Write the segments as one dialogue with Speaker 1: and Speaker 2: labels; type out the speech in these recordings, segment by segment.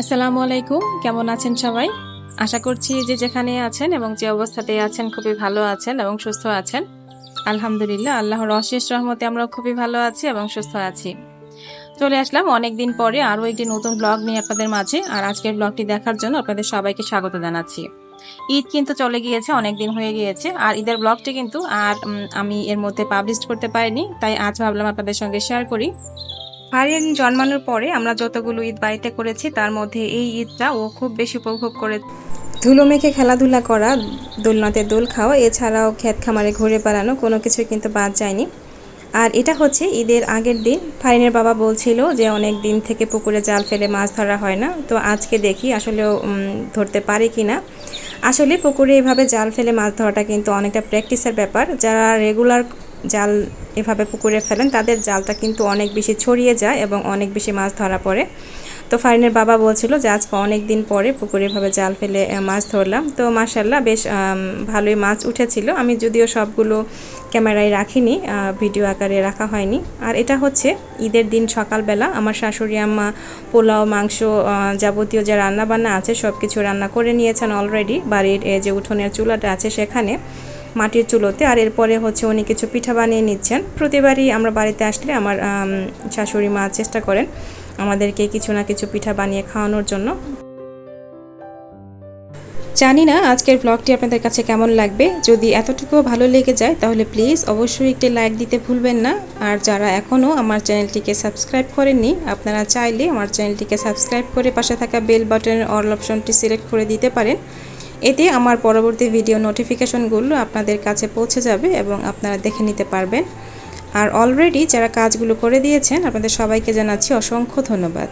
Speaker 1: আসসালামু আলাইকুম, কেমন আছেন সবাই? আশা করছি যে যেখানে আছেন এবং যে অবস্থাতে আছেন খুবই ভালো আছেন এবং সুস্থ আছেন। আলহামদুলিল্লাহ, আল্লাহর অশেষ রহমতে আমরা খুবই ভালো আছি এবং সুস্থ আছি। চলে আসলাম অনেকদিন পরে আরও একটি নতুন ব্লগ নিয়ে আপনাদের মাঝে, আর আজকের ব্লগটি দেখার জন্য আপনাদের সবাইকে স্বাগত জানাচ্ছি। ঈদ কিন্তু চলে গিয়েছে অনেক দিন হয়ে গিয়েছে, আর ঈদের ব্লগটি কিন্তু আর আমি এর মধ্যে পাবলিশ করতে পারিনি, তাই আজ ভাবলাম আপনাদের সঙ্গে শেয়ার করি। ভারিয়ান জন্মানোর পরে আমরা যতগুলো ঈদ বাড়িতে করেছি তার মধ্যে এই ঈদটা ও খুব বেশি উপভোগ করে ধুলো মেখে খেলাধুলা করা দোলনাতে দোল খাওয়া এছাড়াও ক্ষেত খামারে ঘুরে বেড়ানো কোনো কিছু কিন্তু বাদ যায়নি। আর এটা হচ্ছে ঈদের আগের দিন। ফারিনের বাবা বলছিল যে অনেক দিন থেকে পুকুরে জাল ফেলে মাছ ধরা হয় না। তো আজকে দেখি আসলেও উম, ধরতে পারে কি না। আসলে পুকুরে এভাবে জাল ফেলে মাছ ধরাটা কিন্তু অনেকটা প্র্যাকটিসের ব্যাপার। যারা রেগুলার জাল এভাবে পুকুরে ফেলেন, তাদের জালটা কিন্তু অনেক বেশি ছড়িয়ে যায় এবং অনেক বেশি মাছ ধরা পড়ে। তো ফারিনের বাবা বলছিল যে, আজকে অনেক দিন পরে পুকুরে এভাবে জাল ফেলে মাছ ধরলাম। তো মার্শাল্লাহ বেশ ভালোই মাছ উঠেছিল। আমি যদিও সবগুলো ক্যামেরায় রাখিনি ভিডিও আকারে রাখা হয়নি। আর এটা হচ্ছে ঈদের দিন সকালবেলা। আমার শাশুড়ি আম্মা পোলাও, মাংস যাবতীয় যে রান্নাবান্না আছে সব কিছু রান্না করে নিয়েছেন অলরেডি। বাড়ির যে উঠোনের চুলাটা আছে সেখানে। মাটির চুলোতে আর এরপরে হচ্ছে উনি কিছু পিঠা বানিয়ে নিচ্ছেন। প্রতিবারই আমরা বাড়িতে আসলে আমার শাশুড়ি মা চেষ্টা করেন আমাদেরকে কিছু না কিছু পিঠা বানিয়ে খাওয়ানোর জন্য। জানি না আজকের ব্লগটি আপনাদের কাছে কেমন লাগবে। যদি এতটুকু ভালো লেগে যায় তাহলে প্লিজ অবশ্যই একটি লাইক দিতে ভুলবেন না। আর যারা এখনও আমার চ্যানেলটিকে সাবস্ক্রাইব করেননি, আপনারা চাইলে আমার চ্যানেলটিকে সাবস্ক্রাইব করে পাশে থাকা বেল বাটনের অল অপশনটি সিলেক্ট করে দিতে পারেন। এতে আমার পরবর্তী ভিডিও নোটিফিকেশনগুলো আপনাদের কাছে পৌঁছে যাবে এবং আপনারা দেখে নিতে পারবেন। আর অলরেডি যারা কাজগুলো করে দিয়েছেন, আপনাদের সবাইকে জানাচ্ছি অসংখ্য ধন্যবাদ।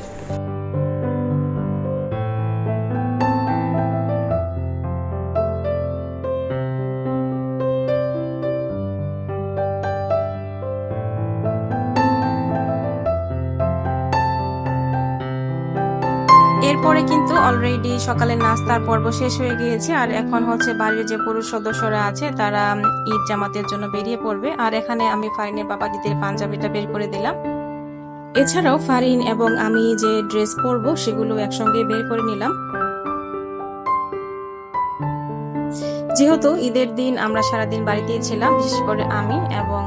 Speaker 1: এরপরে কিন্তু অলরেডি সকালের নাস্তার পর্ব শেষ হয়ে গিয়েছে। আর এখন হচ্ছে বাড়ির যে পুরুষ সদস্যরা আছে, তারা ঈদ জামাতের জন্য বেরিয়ে পড়বে। আর এখানে আমি ফারিনের বাবা দিদির পাঞ্জাবিটা বের করে দিলাম। এছাড়াও ফারিন এবং আমি যে ড্রেস পরবো, সেগুলো একসঙ্গে বের করে নিলাম। যেহেতু ঈদের দিন আমরা সারাদিন বাড়িতেই ছিলাম, বিশেষ করে আমি এবং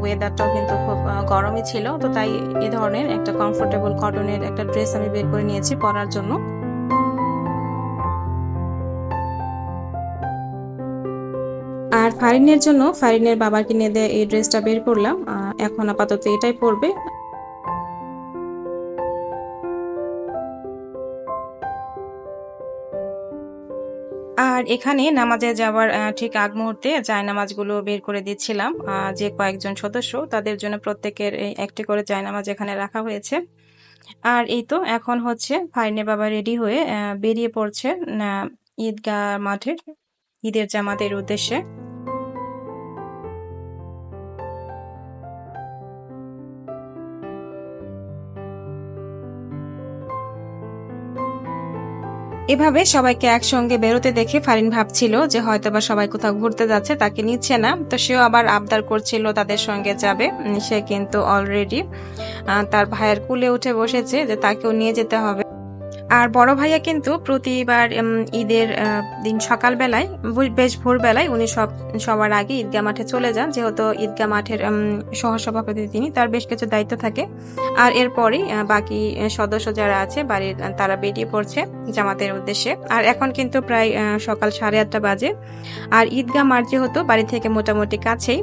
Speaker 1: ওয়েদারটাও কিন্তু খুব গরমই ছিল, তো তাই এ ধরনের একটা কমফোর্টেবল কটনের একটা ড্রেস আমি বের করে নিয়েছি পরার জন্য। আর ফারিনের জন্য ফারিনের বাবার কিনে দেয় এই ড্রেসটা বের করলাম এখন আপাতত এটাই পরবে। এখানে নামাজে যাওয়ার ঠিক আগ মুহূর্তে জায় নামাজগুলো বের করে দিচ্ছিলাম। যে কয়েকজন সদস্য, তাদের জন্য প্রত্যেকের একটি করে জায় নামাজ এখানে রাখা হয়েছে। আর এই তো এখন হচ্ছে ফাইনে বাবা রেডি হয়ে বেরিয়ে পড়ছে ঈদগাহ মাঠের, ঈদের জামাতের উদ্দেশ্যে। এভাবে সবাইকে একসঙ্গে বেরোতে দেখে ফারিন ভাবছিল যে হয়তোবা সবাই কোথাও ঘুরতে যাচ্ছে, তাকে নিচ্ছে না। তো সেও আবার আবদার করছিল তাদের সঙ্গে যাবে। সে কিন্তু অলরেডি তার ভাইয়ের কুলে উঠে বসেছে যে তাকেও নিয়ে যেতে হবে। আর বড় ভাইয়া কিন্তু প্রতিবার ঈদের দিন সকালবেলায় বেশ ভোরবেলায় উনি সব, সবার আগে ঈদগাহ মাঠে চলে যান। যেহেতু ঈদগাহ মাঠের সহসভাপতি তিনি তার বেশ কিছু দায়িত্ব থাকে। আর এরপরই বাকি সদস্য যারা আছে, বাড়ির তারা বেরিয়ে পড়ছে জামাতের উদ্দেশ্যে। আর এখন কিন্তু প্রায় সকাল সাড়ে আটটা বাজে। আর ঈদগাহ মাঠ যেহেতু বাড়ি থেকে মোটামুটি কাছেই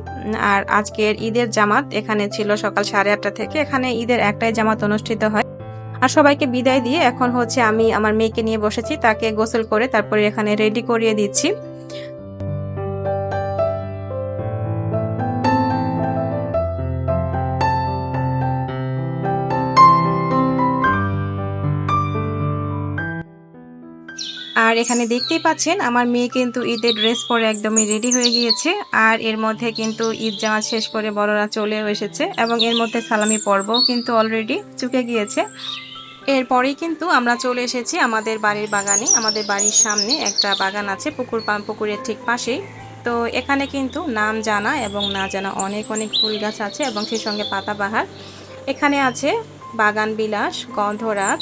Speaker 1: আর আজকের ঈদের জামাত এখানে ছিল সকাল সাড়ে আটটা থেকে। এখানে ঈদের একটাই জামাত অনুষ্ঠিত হয়। আর সবাইকে বিদায় দিয়ে এখন হচ্ছে আমি আমার মেয়েকে নিয়ে বসেছি, তাকে গোসল করে তারপরে এখানে রেডি করিয়ে দিচ্ছি। আর এখানে দেখতেই পাচ্ছেন, আমার মেয়ে কিন্তু ঈদের ড্রেস পরে একদমই রেডি হয়ে গিয়েছে, আর এর মধ্যে কিন্তু ঈদ জামাত শেষ করে বড়রা চলেও এসেছে, এবং এর মধ্যে সালামি পর্ব কিন্তু অলরেডি চুকে গিয়েছে। এরপরেই কিন্তু আমরা চলে এসেছি আমাদের বাড়ির বাগানে। আমাদের বাড়ির সামনে একটা বাগান আছে পুকুর পুকুরের ঠিক পাশেই। তো এখানে কিন্তু নাম জানা এবং না জানা অনেক অনেক ফুল গাছ আছে এবং সেই সঙ্গে পাতাবাহার এখানে আছে বাগান বিলাস, গন্ধরাজ,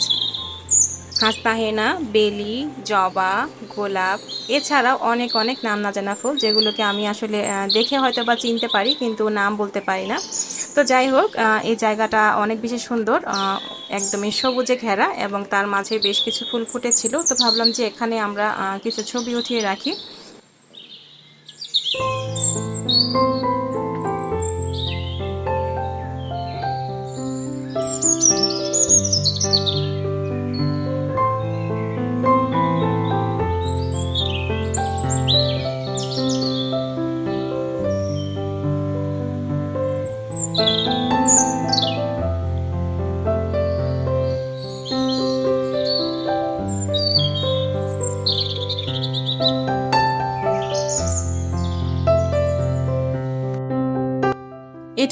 Speaker 1: হাস্তাহেনা, বেলি, জবা, গোলাপ, এছাড়াও অনেক অনেক নাম না জানা ফুল যেগুলোকে আমি আসলে দেখে হয়তো বা চিনতে পারি কিন্তু নাম বলতে পারি না। তো যাই হোক এই জায়গাটা অনেক বেশি সুন্দর একদমই সবুজে ঘেরা এবং তার মাঝে বেশ কিছু ফুল ফুটেছিল। তো ভাবলাম যে এখানে আমরা কিছু ছবি উঠিয়ে রাখি।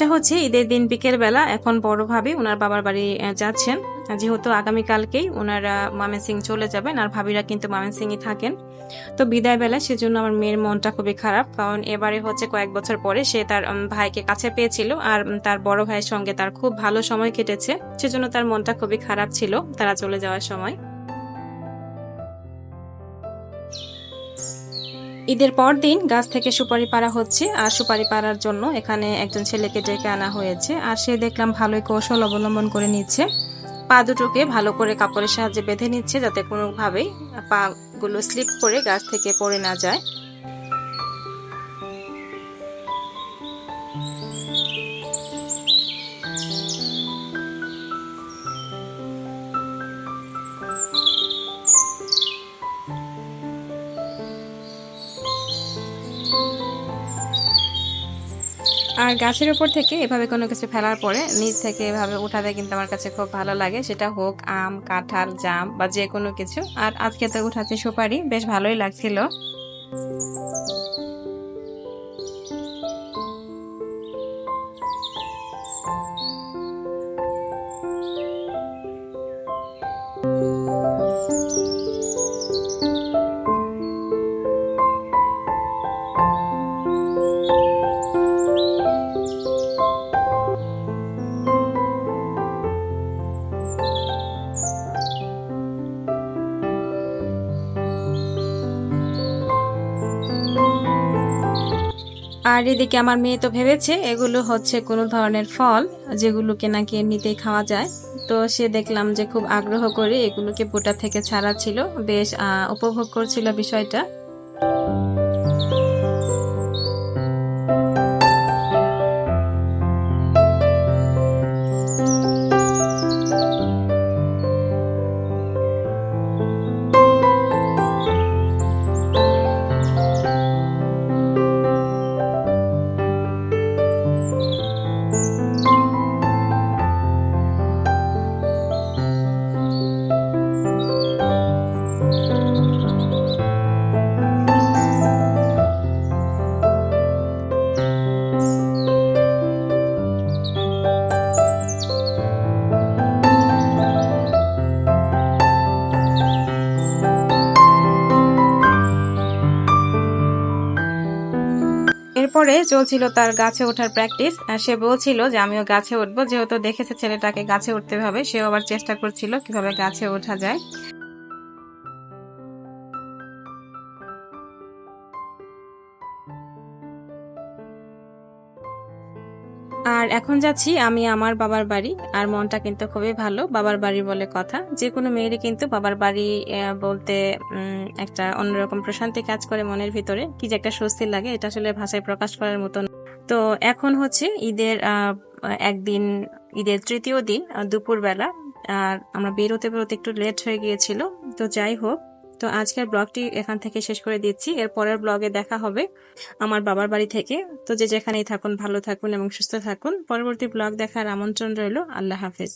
Speaker 1: এটা হচ্ছে ঈদের দিন বিকেল বেলা এখন বড় ভাবি ওনার বাবার বাড়ি যাচ্ছেন। যেহেতু আগামীকালকেই ওনারা মামেন সিং চলে যাবেন আর ভাবিরা কিন্তু মামেনসিংই থাকেন। তো বিদায় বেলা সেজন্য আমার মেয়ের মনটা খুবই খারাপ। কারণ এবারে হচ্ছে কয়েক বছর পরে সে তার ভাইকে কাছে পেয়েছিল আর তার বড় ভাইয়ের সঙ্গে তার খুব ভালো সময় কেটেছে। সেজন্য তার মনটা খুবই খারাপ ছিল তারা চলে যাওয়ার সময়। ঈদের পর দিন গাছ থেকে সুপারি পাড়া হচ্ছে, আর সুপারি পাড়ার জন্য এখানে একজন ছেলেকে ডেকে আনা হয়েছে, আর সে দেখলাম ভালোই কৌশল অবলম্বন করে নিচ্ছে। পা দুটোকে ভালো করে কাপড়ের সাহায্যে বেঁধে নিচ্ছে যাতে কোনোভাবেই পা গুলো স্লিপ করে গাছ থেকে পড়ে না যায়। আর গাছের উপর থেকে এভাবে কোনো কিছু ফেলার পরে নিচ থেকে এভাবে উঠাতে কিন্তু আমার কাছে খুব ভালো লাগে। সেটা হোক আম, কাঁঠাল, জাম বা যে কোনো কিছু। আর আজকে তো উঠাতে সুপারি, বেশ ভালোই লাগছিল। আর আমার মেয়ে তো ভেবেছে এগুলো হচ্ছে কোনো ধরনের ফল যেগুলোকে নাকি এমনিতেই খাওয়া যায়। তো সে দেখলাম যে খুব আগ্রহ করে এগুলোকে বোটা থেকে ছাড়া ছিল। বেশ উপভোগ করছিল বিষয়টা। চলছিল তার গাছে ওঠার প্র্যাকটিস আর সে বলছিল যে, আমিও গাছে উঠবো। যেহেতু দেখেছে ছেলেটাকে গাছে উঠতে হবে, সেও আবার চেষ্টা করছিল কীভাবে গাছে ওঠা যায়। আর এখন যাচ্ছি আমি আমার বাবার বাড়ি, আর মনটা কিন্তু খুবই ভালো, বাবার বাড়ি বলে কথা। যে কোনো মেয়েরই কিন্তু বাবার বাড়ি বলতে একটা অন্যরকম প্রশান্তি কাজ করে মনের ভিতরে। কি যে একটা স্বস্তি লাগে, এটা আসলে ভাষায় প্রকাশ করার মতন তো এখন হচ্ছে ঈদের একদিন, ঈদের তৃতীয় দিন দুপুরবেলা। আর আমরা বেরোতে বেরোতে একটু লেট হয়ে গিয়েছিল। তো যাই হোক তো আজকের ব্লগটি এখান থেকে শেষ করে দিচ্ছি। এর পরের ব্লগে দেখা হবে আমার বাবার বাড়ি থেকে। তো যে যেখানেই থাকুন, ভালো থাকুন এবং সুস্থ থাকুন। পরবর্তী ব্লগ দেখার আমন্ত্রণ রইল। আল্লাহ হাফেজ।